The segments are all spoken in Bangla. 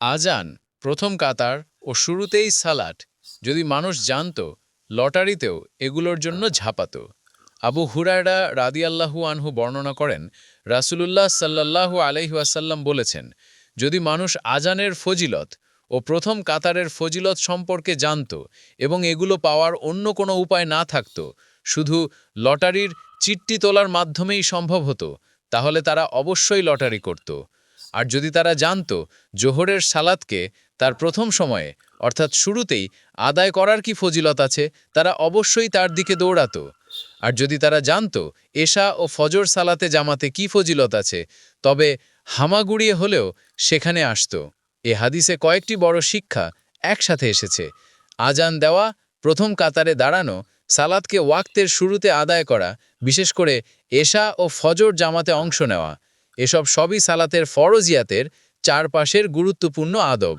আজান, প্রথম কাতার ও শুরুতেই সালাট যদি মানুষ জানত, লটারিতেও এগুলোর জন্য ঝাঁপাত। আবু হুরায়রা রাদিয়াল্লাহু আনহু বর্ণনা করেন, রাসূলুল্লাহ সাল্লাল্লাহু আলাইহি ওয়াসাল্লাম বলেছেন, যদি মানুষ আজানের ফজিলত ও প্রথম কাতারের ফজিলত সম্পর্কে জানত এবং এগুলো পাওয়ার অন্য কোনো উপায় না থাকত, শুধু লটারির চিট্টি তোলার মাধ্যমেই সম্ভব হতো, তাহলে তারা অবশ্যই লটারি করত। আর যদি তারা জানত জোহরের সালাদকে তার প্রথম সময়ে, অর্থাৎ শুরুতেই, আদায় করার কি ফজিলত আছে, তারা অবশ্যই তার দিকে দৌড়াত। আর যদি তারা জানত এশা ও ফজর সালাতে জামাতে কি ফজিলত আছে, তবে হামাগুড়িয়ে হলেও সেখানে আসত। এ হাদিসে কয়েকটি বড় শিক্ষা একসাথে এসেছে। আজান দেওয়া, প্রথম কাতারে দাঁড়ানো, সালাদকে ওয়াক্তের শুরুতে আদায় করা, বিশেষ করে এশা ও ফজর জামাতে অংশ নেওয়া এসব সবই সালাতের ফরজিয়াতের চারপাশের গুরুত্বপূর্ণ আদব।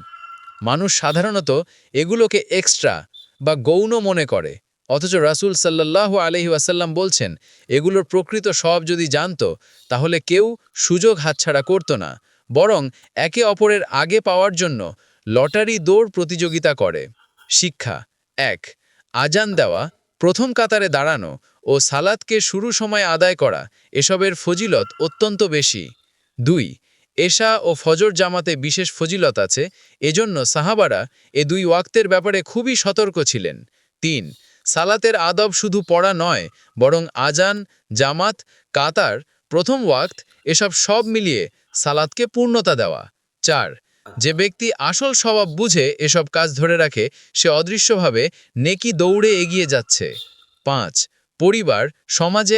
মানুষ সাধারণত এগুলোকে এক্সট্রা বা গৌণ মনে করে। অথচ রাসূল সাল্লাল্লাহু আলহি ওয়াসাল্লাম বলছেন, এগুলোর প্রকৃত সব যদি জানত, তাহলে কেউ সুযোগ হাতছাড়া করত না। বরং একে অপরের আগে পাওয়ার জন্য লটারি দৌড় প্রতিযোগিতা করে। শিক্ষা, এক, আজান দেওয়া, প্রথম কাতারে দাঁড়ানো ও সালাদকে শুরু সময় আদায় করা এসবের ফজিলত অত্যন্ত বেশি। দুই, এশা ও ফজর জামাতে বিশেষ ফজিলত আছে, এজন্য সাহাবারা এ দুই ওয়াক্তের ব্যাপারে খুবই সতর্ক ছিলেন। তিন, সালাতের আদব শুধু পড়া নয়, বরং আজান, জামাত, কাতার, প্রথম ওয়াক্ত এসব সব মিলিয়ে সালাতকে পূর্ণতা দেওয়া। চার, যে ব্যক্তি আসল স্বভাব বুঝে এসব কাজ ধরে রাখে, সে অদৃশ্যভাবে নেকি দৌড়ে এগিয়ে যাচ্ছে। পাঁচ পরিবার সমাজে